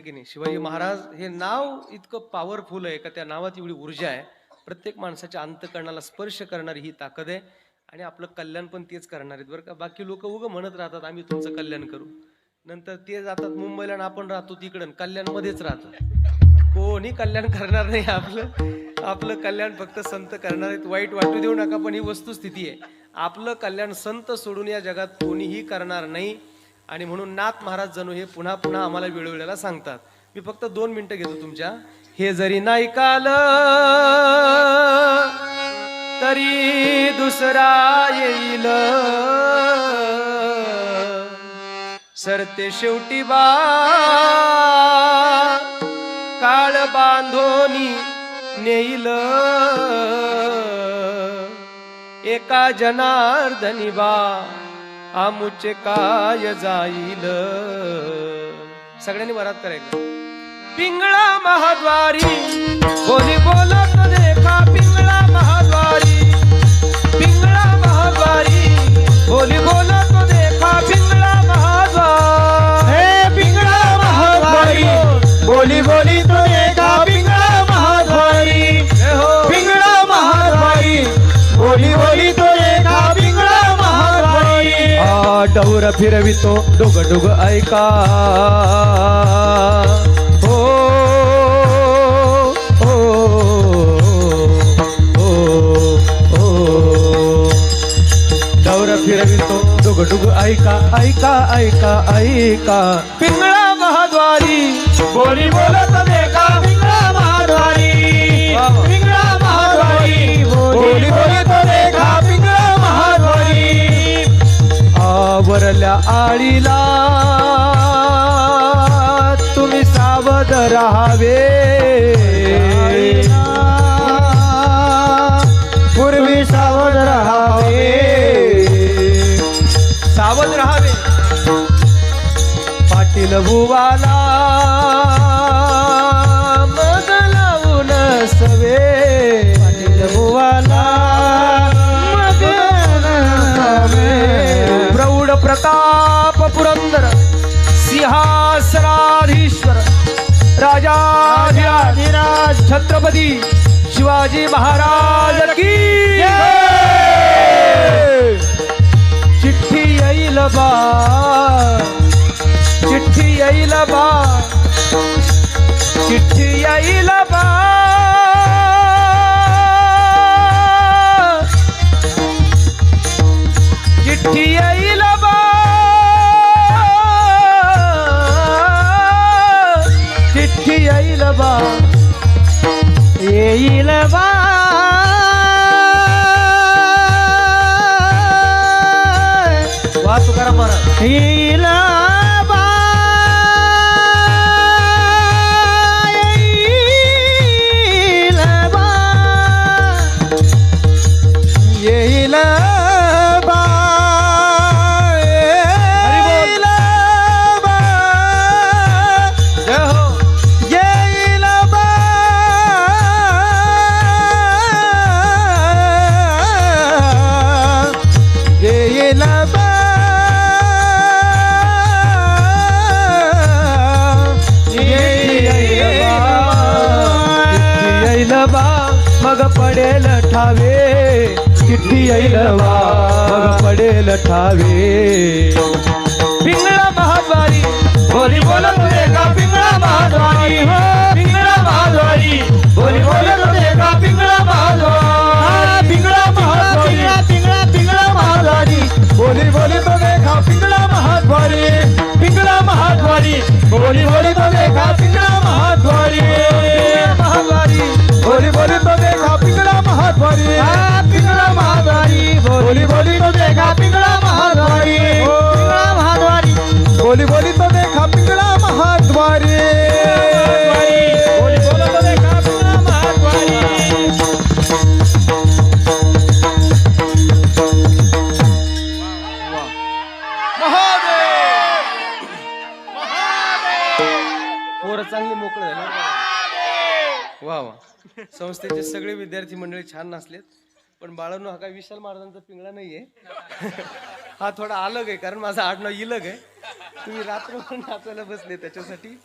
आहे की नाही? शिवाजी महाराज हे नाव इतकं पॉवरफुल आहे का त्या नावात एवढी ऊर्जा आहे? प्रत्येक माणसाच्या अंतकरणाला स्पर्श करणारी ही ताकद आहे आणि आपलं कल्याण पण तेच करणार आहेत बरं का? बाकी लोक उगं म्हणत राहतात आम्ही तुमचं कल्याण करू. नंतर ते जातात मुंबईला आणि आपण राहतो तिकडं कल्याणमध्येच राहतात. कोणी कल्याण करणार नाही आपलं. आपलं कल्याण फक्त संत करणार आहेत. वाईट वाटू देऊ नका पण ही वस्तुस्थिती आहे. आपलं कल्याण संत सोडून या जगात कोणीही करणार नाही. आणि म्हणून नाथ महाराज जणू हे पुन्हा पुन्हा आम्हाला वेळोवेळेला सांगतात. मी फक्त दोन मिनिटं घेतो तुमच्या. हे जरी नाही काल तरी दुसरा येईल. सरते शेवटी बा काळ बांधोनी नेईल. एका जनार्दनी बा आमुचे काय जाईल? सगळ्यांनी वरात करायचं. पिंगळा महाद्वारी बोली बोलत देखा पिंगळा महाद्वारी? फिरवितो डुग डुग ऐका हो हो डौर फिरवितो डुग डुग ऐका ऐका ऐका ऐका पिंगळा महाद्वारी बोली बोलत देखा आळीला. तुम्ही सावध राहावे. पूर्वी सावध राहावे. सावध राहावे. पाटील बुवाला मग लावून सवे. पाटील बुवाला मग प्रौढ प्रताप पुरंदर सिंहासनाधीश्वर राजाधिराज छत्रपती शिवाजी महाराज की चिठ्ठी येईल बा चिठ्ठी येईल बा चिठ्ठी येईल बा। चिठ्ठी येईल बा वा तुकाराम महाराज मग पडेल ठावे चिठ्ठी येईल बा मग पडेल ठावे. पिंगळा महाद्वारी बोली बोलत होते का पिंगळा महाद्वारी? पिंगळा महाद्वारी बोली बोलत होते का पिंगळा महाद्वारी? पिंगळा महाद्वारी पिंगळा पिंगळा महाद्वारी. बोली बोली तो देखा पिंगळा महाद्वारी? पिंगळा महाद्वारी बोली बोली तो देखा पोरं चांगली मोकळे झाले वा वा. संस्थेचे सगळे विद्यार्थी मंडळी छान नसलेत पण बाळांनो हा काय विशाल महाराजांचा पिंगळा नाहीये. हा थोडा अलग आहे कारण माझा आडनाव इलग आहे. तुम्ही रात्रभर नाचायला बसले त्याच्यासाठी.